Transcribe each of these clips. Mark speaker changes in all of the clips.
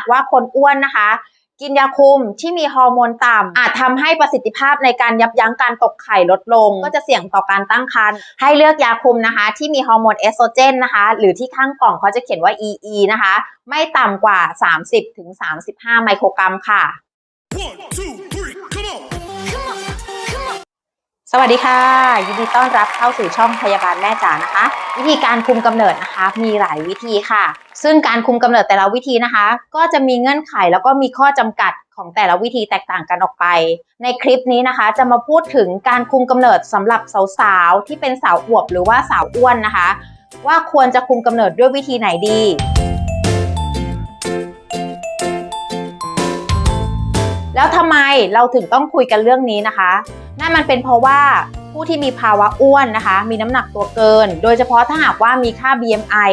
Speaker 1: ากว่าคนอ้วนนะคะกินยาคุมที่มีฮอร์โมนต่ำอาจทำให้ประสิทธิภาพในการยับยั้งการตกไข่ลดลง ก็จะเสี่ยงต่อการตั้งครรภ์ให้เลือกยาคุมนะคะ ที่มีฮอร์โมนเอสโตรเจนนะคะ หรือที่ข้างกล่องเขาจะเขียนว่า EE นะคะ ไม่ต่ำกว่า 30-35 ไมโครกรัมค่ะ
Speaker 2: One, two,
Speaker 1: สวัสดีค่ะ ยินดีต้อนรับเข้าสู่ช่องพยาบาลแม่จ๋านะคะ วิธีการคุมกำเนิดนะคะ มีหลายวิธีค่ะ ซึ่งการคุมกำเนิดแต่ละวิธีนะคะ ก็จะมีเงื่อนไขแล้วก็มีข้อจำกัดของแต่ละวิธีแตกต่างกันออกไป ในคลิปนี้นะคะ จะมาพูดถึงการคุมกำเนิดสำหรับสาวๆที่เป็นสาวอวบหรือว่าสาวอ้วนนะคะ ว่าควรจะคุมกำเนิดด้วยวิธีไหนดีแล้วทำไมเราถึงต้องคุยกันเรื่องนี้นะคะ นั่นมันเป็นเพราะว่าผู้ที่มีภาวะอ้วนนะคะ มีน้ำหนักตัวเกิน โดยเฉพาะถ้าหากว่ามีค่า BMI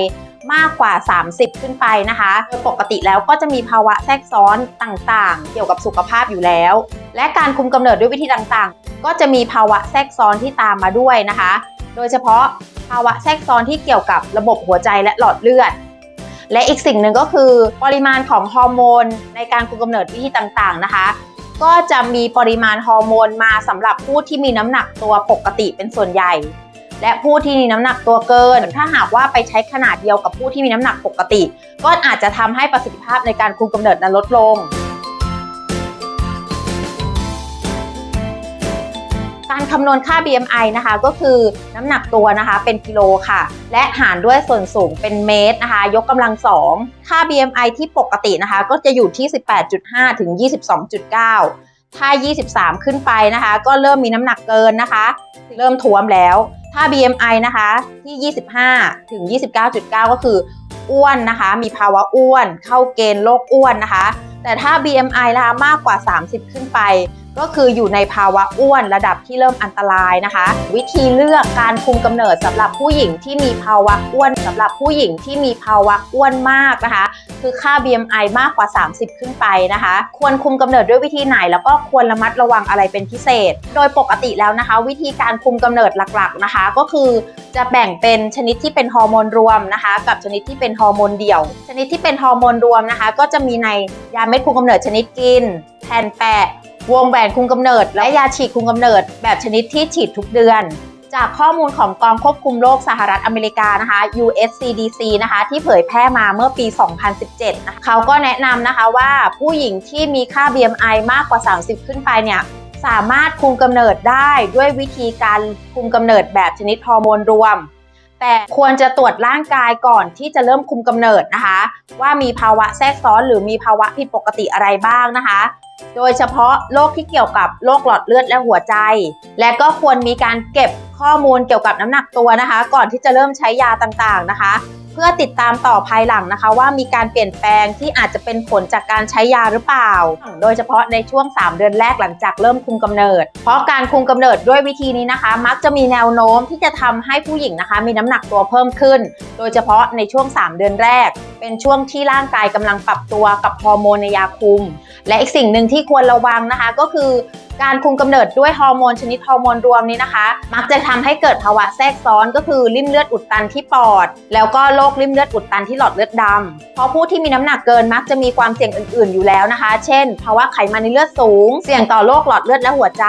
Speaker 1: มากกว่า 30 ขึ้นไปนะคะโดยปกติแล้วก็จะมีภาวะแทรกซ้อนต่างๆ เกี่ยวกับสุขภาพอยู่แล้ว และการคุมกำเนิดด้วยวิธีต่างๆ ก็จะมีภาวะแทรกซ้อนที่ตามมาด้วยนะคะ โดยเฉพาะภาวะแทรกซ้อนที่เกี่ยวกับระบบหัวใจและหลอดเลือด และอีกสิ่งหนึ่งก็คือปริมาณของฮอร์โมนในการคุมกำเนิดวิธีต่างๆนะคะ ก็จะมีปริมาณฮอร์โมนมาสำหรับผู้ที่มีน้ำหนักตัวปกติเป็นส่วนใหญ่ และผู้ที่มีน้ำหนักตัวเกิน ถ้าหากว่าไปใช้ขนาดเดียวกับผู้ที่มีน้ำหนักปกติ ก็อาจจะทำให้ประสิทธิภาพในการคุมกำเนิดนั้นลดลง คำนวณค่า BMI นะคะ ก็คือน้ำหนักตัวนะคะเป็นกิโลค่ะ และหารด้วยส่วนสูงเป็นเมตรนะคะ ยกกำลังสองค่า BMI ที่ปกตินะคะ ก็จะอยู่ที่ 18.5 ถึง 22.9 ถ้า 23 ขึ้นไปนะคะ ก็เริ่มมีน้ำหนักเกินนะคะ เริ่มท้วมแล้ว ถ้า BMI นะคะที่ 25 ถึง 29.9 ก็คืออ้วนนะคะ มีภาวะอ้วน เข้าเกณฑ์โรคอ้วนนะคะ แต่ถ้า BMI นะคะมากกว่า 30 ขึ้นไป ก็คืออยู่ในภาวะอ้วนระดับที่เริ่มอันตรายนะคะ วิธีเลือกการคุมกำเนิดสำหรับผู้หญิงที่มีภาวะอ้วนสำหรับผู้หญิงที่มีภาวะอ้วนมากนะคะ คือค่า BMI มากกว่า 30 ขึ้นไปนะคะ ควรคุมกำเนิดด้วยวิธีไหน แล้วก็ควรระมัดระวังอะไรเป็นพิเศษ โดยปกติแล้วนะคะ วิธีการคุมกำเนิดหลักๆนะคะ ก็คือจะแบ่งเป็นชนิดที่เป็นฮอร์โมนรวมนะคะ กับชนิดที่เป็นฮอร์โมนเดี่ยว ชนิดที่เป็นฮอร์โมนรวมนะคะ ก็จะมีในยาเม็ดคุมกำเนิดชนิดกิน แผ่นแปะ วงแหวนคุมกำเนิด และยาฉีดคุมกำเนิด แบบชนิดที่ฉีดทุกเดือน จากข้อมูลของกองควบคุมโรคสหรัฐอเมริกานะคะ USCDC นะคะ ที่เผยแพร่มาเมื่อปี 2017นะคะเขาก็แนะนำนะคะว่าผู้หญิงที่มีค่า BMI มากกว่า 30 ขึ้นไปเนี่ยสามารถคุมกำเนิดได้ด้วยวิธีการคุมกำเนิดแบบชนิดฮอร์โมนรวม แต่ควรจะตรวจร่างกายก่อนที่จะเริ่มคุมกำเนิดนะคะ ว่ามีภาวะแทรกซ้อนหรือมีภาวะผิดปกติอะไรบ้างนะคะ โดยเฉพาะโรคที่เกี่ยวกับโรคหลอดเลือดและหัวใจ และก็ควรมีการเก็บข้อมูลเกี่ยวกับน้ำหนักตัวนะคะ ก่อนที่จะเริ่มใช้ยาต่างๆนะคะ เพื่อติดตามต่อภายหลังนะคะ ว่ามีการเปลี่ยนแปลงที่อาจจะเป็นผลจากการใช้ยาหรือเปล่า โดยเฉพาะในช่วง 3 เดือนแรกหลังจากเริ่มคุมกำเนิด เพราะการคุมกำเนิดด้วยวิธีนี้นะคะ มักจะมีแนวโน้มที่จะทำให้ผู้หญิงนะคะ มีน้ำหนักตัวเพิ่มขึ้น โดยเฉพาะในช่วง 3 เดือนแรกเป็นช่วงที่ร่างกายกำลังปรับตัวกับฮอร์โมนในยาคุม และอีกสิ่งหนึ่งที่ควรระวังนะคะ ก็คือการคุมกำเนิดด้วยฮอร์โมนชนิดฮอร์โมนรวมนี้นะคะ มักจะทำให้เกิดภาวะแทรกซ้อนก็คือริ่มเลือดอุดตันที่ปอด แล้วก็โรคริ่มเลือดอุดตันที่หลอดเลือดดำเพราะผู้ที่มีน้ำหนักเกินมักจะมีความเสี่ยงอื่น ๆอยู่แล้วนะคะ เช่น ภาวะไขมันในเลือดสูง เสี่ยงต่อโรคหลอดเลือดและหัวใจ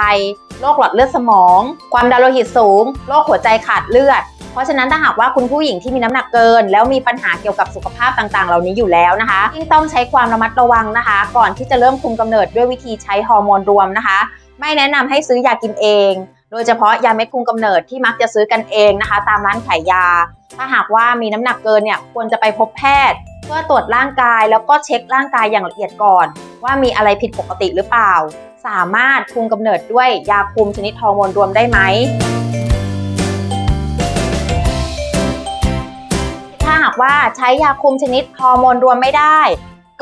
Speaker 1: โรคหลอดเลือดสมอง ความดันโลหิตสูง โรคหัวใจขาดเลือด เพราะฉะนั้นถ้าหากว่าคุณผู้หญิงที่มีน้ำหนักเกิน แล้วมีปัญหาเกี่ยวกับสุขภาพต่างๆ เหล่านี้อยู่แล้วนะคะยิ่งต้องใช้ความระมัดระวังนะคะ ก่อนที่จะเริ่มคุมกำเนิดด้วยวิธีใช้ฮอร์โมนรวมนะคะ ไม่แนะนำให้ซื้อยากินเอง โดยเฉพาะยาเม็ดคุมกำเนิดที่มักจะซื้อกันเองนะคะ ตามร้านขายยา ถ้าหากว่ามีน้ำหนักเกินเนี่ยควรจะไปพบแพทย์เพื่อตรวจร่างกายแล้วก็เช็คร่างกายอย่างละเอียดก่อน ว่ามีอะไรผิดปกติหรือเปล่า สามารถคุมกำเนิดด้วยยาคุมชนิดฮอร์โมนรวมได้ไหม ว่าใช้ยาคุมชนิดฮอร์โมนรวมไม่ได้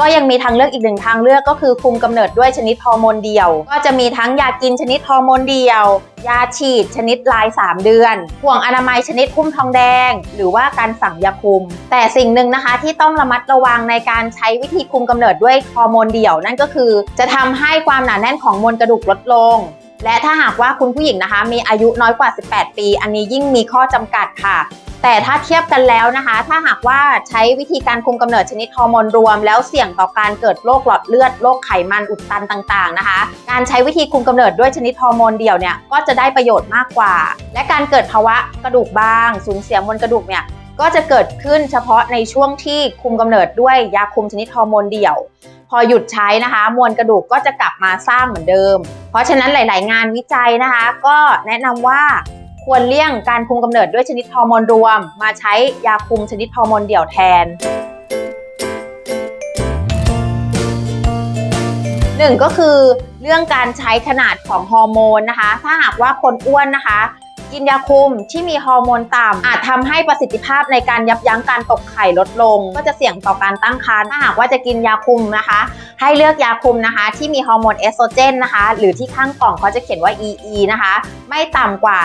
Speaker 1: ก็ยังมีทางเลือกอีกหนึ่งทางเลือกก็คือคุมกำเนิดด้วยชนิดฮอร์โมนเดียว ก็จะมีทั้งยากินชนิดฮอร์โมนเดียว ยาฉีดชนิดลาย 3 เดือน ห่วงอนามัยชนิดคุ้มทองแดง หรือว่าการสั่งยาคุม แต่สิ่งหนึ่งนะคะที่ต้องระมัดระวังในการใช้วิธีคุมกำเนิดด้วยฮอร์โมนเดี่ยว นั่นก็คือจะทำให้ความหนาแน่นของมวลกระดูกลดลงและถ้าหากว่าคุณผู้หญิงนะคะ มีอายุน้อยกว่า 18 ปี อันนี้ยิ่งมีข้อจำกัดค่ะ แต่ถ้าเทียบกันแล้วนะคะ ถ้าหากว่าใช้วิธีการคุมกำเนิดชนิดฮอร์โมนรวม แล้วเสี่ยงต่อการเกิดโรคหลอดเลือดโรคไขมันอุดตันต่างๆนะคะ การใช้วิธีคุมกำเนิดด้วยชนิดฮอร์โมนเดี่ยวเนี่ยก็จะได้ประโยชน์มากกว่า และการเกิดภาวะกระดูกบาง สูญเสียมวลกระดูกเนี่ยก็จะเกิดขึ้นเฉพาะในช่วงที่คุมกำเนิดด้วยยาคุมชนิดฮอร์โมนเดี่ยว พอหยุดใช้นะคะ มวลกระดูกก็จะกลับมาสร้างเหมือนเดิม เพราะฉะนั้นหลาย ๆ งานวิจัยนะคะ ก็แนะนำว่า ควรเลี่ยงการคุมกำเนิดด้วยชนิดฮอร์โมนรวม มาใช้ยาคุมชนิดฮอร์โมนเดี่ยวแทนหนึ่งก็คือเรื่องการใช้ขนาดของฮอร์โมนนะคะ ถ้าหากว่าคนอ้วนนะคะ กินยาคุมที่มีฮอร์โมนต่ำอาจทำให้ประสิทธิภาพในการยับยั้งการตกไข่ลดลง ก็จะเสี่ยงต่อการตั้งครรภ์ถ้าหากว่าจะกินยาคุมนะคะ ให้เลือกยาคุมนะคะ ที่มีฮอร์โมนเอสโตรเจนนะคะ หรือที่ข้างกล่องเขาจะเขียนว่า EE นะคะ ไม่ต่ำกว่า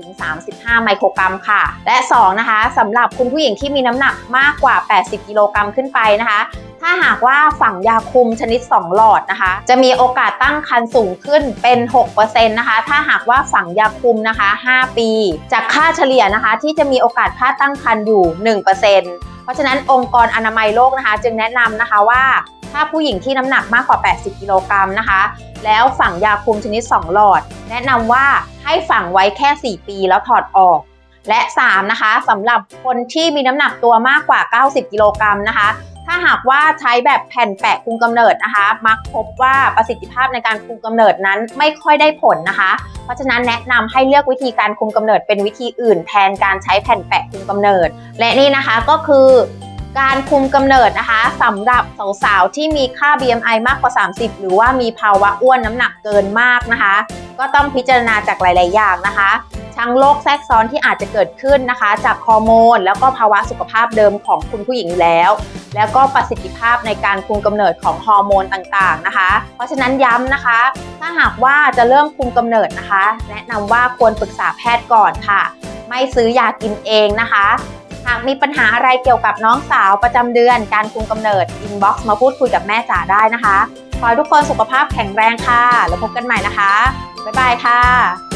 Speaker 1: 30-35 ไมโครกรัมค่ะ และ 2 นะคะสำหรับคุณผู้หญิงที่มีน้ำหนักมากกว่า 80 กิโลกรัมขึ้นไปนะคะ ถ้าหากว่าฝังยาคุมชนิด 2 หลอดนะคะ จะมีโอกาสตั้งครรภ์สูงขึ้นเป็น6%นะคะ ถ้าหากว่าฝังยาคุมนะคะ 5 ปี จากค่าเฉลี่ยนะคะ ที่จะมีโอกาสพลาดตั้งครรภ์อยู่ 1%เพราะฉะนั้นองค์กรอนามัยโลกนะคะ จึงแนะนำนะคะว่า ถ้าผู้หญิงที่น้ำหนักมากกว่า 80 กิโลกรัมนะคะ แล้วฝังยาคุมชนิด 2 หลอด แนะนำว่าให้ฝังไว้แค่ 4 ปีแล้วถอดออก และ 3 นะคะสำหรับคนที่มีน้ำหนักตัวมากกว่า 90 กิโลกรัมนะคะ หากว่าใช้แบบแผ่นแปะคุมกำเนิดนะคะ มักพบว่าประสิทธิภาพในการคุมกำเนิดนั้นไม่ค่อยได้ผลนะคะ เพราะฉะนั้นแนะนำให้เลือกวิธีการคุมกำเนิดเป็นวิธีอื่น แทนการใช้แผ่นแปะคุมกำเนิด และนี่นะคะก็คือการคุมกำเนิดนะคะสำหรับสาวๆที่มีค่า BMI มากกว่า 30 หรือว่ามีภาวะอ้วนน้ำหนักเกินมากนะคะ ก็ต้องพิจารณาจากหลาย ๆ อย่างนะคะ ทั้งโรคแทรกซ้อนที่อาจจะเกิดขึ้นนะคะ จากฮอร์โมน แล้วก็ภาวะสุขภาพเดิมของคุณผู้หญิงอยู่แล้ว แล้วก็ประสิทธิภาพในการคุมกำเนิดของฮอร์โมนต่างๆนะคะ เพราะฉะนั้นย้ำนะคะ ถ้าหากว่าจะเริ่มคุมกำเนิดนะคะ แนะนำว่าควรปรึกษาแพทย์ก่อนค่ะ ไม่ซื้อยากินเองนะคะหากมีปัญหาอะไรเกี่ยวกับน้องสาวประจำเดือน การคุมกำเนิดอินบ็อกซ์มาพูดคุยกับแม่จ๋าได้นะคะ ขอให้ทุกคนสุขภาพแข็งแรงค่ะ แล้วพบกันใหม่นะคะ บ๊ายบายค่ะ